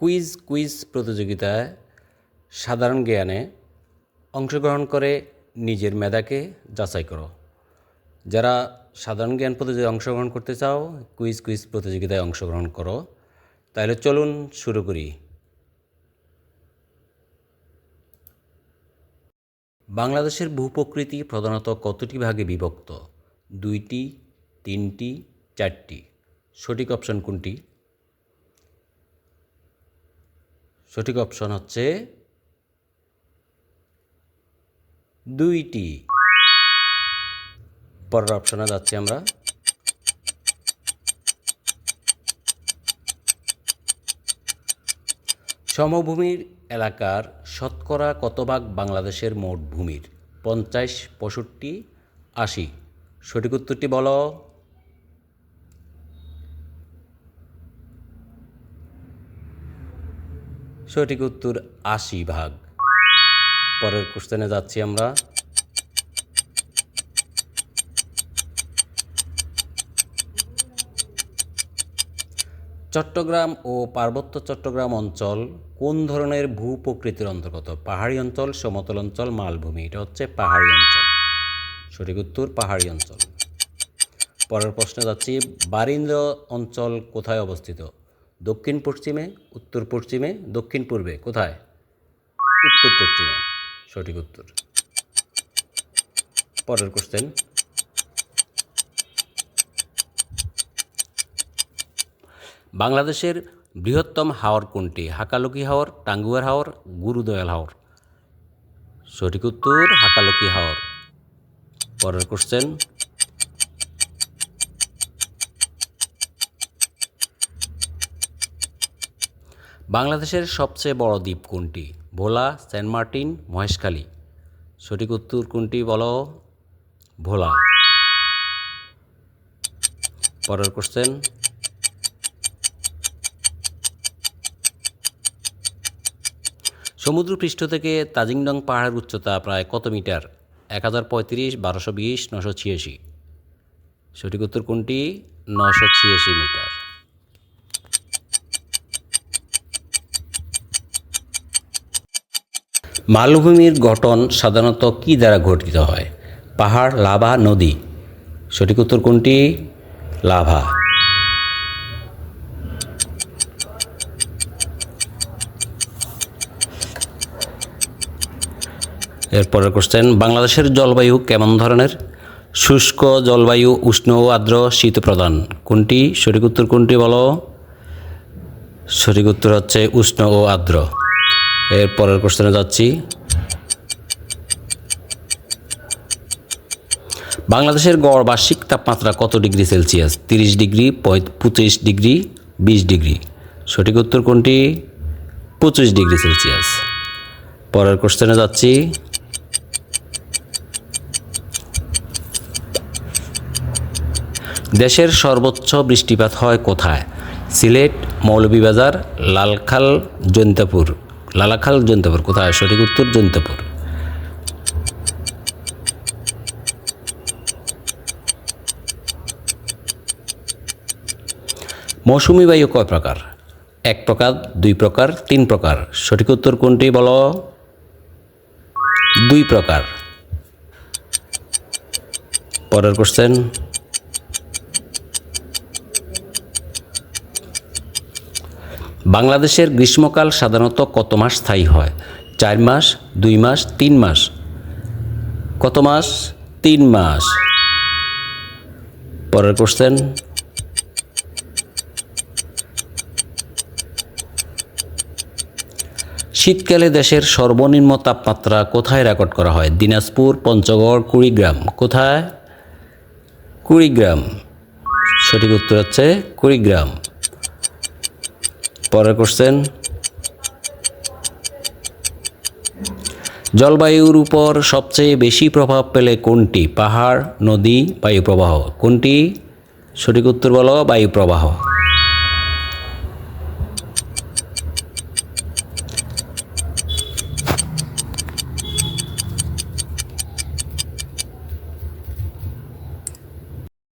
Quiz quiz প্রতিযোগিতায় সাধারণ জ্ঞানে অংশগ্রহণ করে নিজের মেধাকে যাচাই করো। যারা সাধারণ জ্ঞান প্রতিযোগিতায় অংশগ্রহণ করতে চাও, কুইজ কুইজ প্রতিযোগিতায় অংশগ্রহণ করো, তাহলে চলুন শুরু করি। বাংলাদেশের ভূপ্রকৃতি প্রধানত কতটি ভাগে বিভক্ত? দুইটি, তিনটি, চারটি। সঠিক অপশন কোনটি? সঠিক অপশন হচ্ছে দুইটি। পরের অপশনে যাচ্ছি আমরা। সমভূমির এলাকার শতকরা কত ভাগ বাংলাদেশের মোট ভূমির? পঞ্চাশ, পঁয়ষট্টি, আশি। সঠিক উত্তরটি বলো। সঠিক উত্তর আশি ভাগ। পরের কোশ্চেনে যাচ্ছি আমরা। চট্টগ্রাম ও পার্বত্য চট্টগ্রাম অঞ্চল কোন ধরনের ভূপ্রকৃতির অন্তর্গত? পাহাড়ি অঞ্চল, সমতল অঞ্চল, মালভূমি? এটা হচ্ছে পাহাড়ি অঞ্চল। সঠিক উত্তর, পাহাড়ি অঞ্চল। পরের প্রশ্নে যাচ্ছি, বারিন্দ্র অঞ্চল কোথায় অবস্থিত? দক্ষিণ পশ্চিমে উত্তর পশ্চিমে দক্ষিণ পূর্বে কোথায়? উত্তর পশ্চিমে সঠিক উত্তর। পরের কোশ্চেন বাংলাদেশের বৃহত্তম হাওর কোনটি? হাকালুকি হাওর, টাঙ্গুয়ার হাওর, গুরুদয়াল হাওর? সঠিক উত্তর, হাকালুকি হাওর। পরের কোশ্চেন বাংলাদেশের সবচেয়ে বড় দ্বীপ কোনটি? Bhola, Saint Martin, Maheshkhali. সঠিক উত্তর কোনটি বলো? ভোলা। পরের কোশ্চেন সমুদ্র পৃষ্ঠ থেকে তাজিংডং পাহাড়ের উচ্চতা প্রায় কত মিটার? এক হাজার পঁয়ত্রিশ, বারোশো বিশ নশো ছিয়াশি। সঠিক উত্তর কোনটি? নশো ছিয়াশি মিটার। মালভূমির গঠন সাধারণত কী দ্বারা গঠিত হয়? পাহাড়, লাভা, নদী। সঠিক উত্তর কোনটি? লাভা। এরপরের কোশ্চেন বাংলাদেশের জলবায়ু কেমন ধরনের? শুষ্ক, জলবায়ু, উষ্ণ ও আর্দ্র শীতপ্রধান কোনটি? সঠিক উত্তর কোনটি বলো? সঠিক উত্তর হচ্ছে উষ্ণ ও আর্দ্র। এর পরের কোশ্চেনে যাচ্ছি। বাংলাদেশের গড় বার্ষিক তাপমাত্রা কত ডিগ্রি সেলসিয়াস? তিরিশ ডিগ্রি পঁচিশ ডিগ্রি, বিশ ডিগ্রি। সঠিক উত্তর কোনটি? পঁচিশ ডিগ্রি সেলসিয়াস। পরের কোশ্চেনে যাচ্ছি। দেশের সর্বোচ্চ বৃষ্টিপাত হয় কোথায়? সিলেট, মৌলভীবাজার, লালখাল, জৈন্তাপুর। লালাখাল জৈন্তাপুর কোথায়? সঠিক উত্তর জৈন্তাপুর মৌসুমি বায়ু কয় প্রকার? এক প্রকার, দুই প্রকার, তিন প্রকার। সঠিক উত্তর কোনটি বলো? দুই প্রকার। পরের কোশ্চেন বাংলাদেশের গ্রীষ্মকাল সাধারণত কত মাস স্থায়ী হয়? চার মাস, দুই মাস, তিন মাস? কত মাস? তিন মাস। পরের কোশ্চেন শীতকালে দেশের সর্বনিম্ন তাপমাত্রা কোথায় রেকর্ড করা হয়? দিনাজপুর, পঞ্চগড়, কুড়িগ্রাম। কোথায়? কুড়িগ্রাম। সঠিক উত্তর হচ্ছে কুড়িগ্রাম। পরের কোশ্চেন জলবায়ুর উপর সবচেয়ে বেশি প্রভাব পেলে কোনটি? পাহাড়, নদী, বায়ুপ্রবাহ। কোনটি? সঠিক উত্তর বলো বায়ু প্রবাহ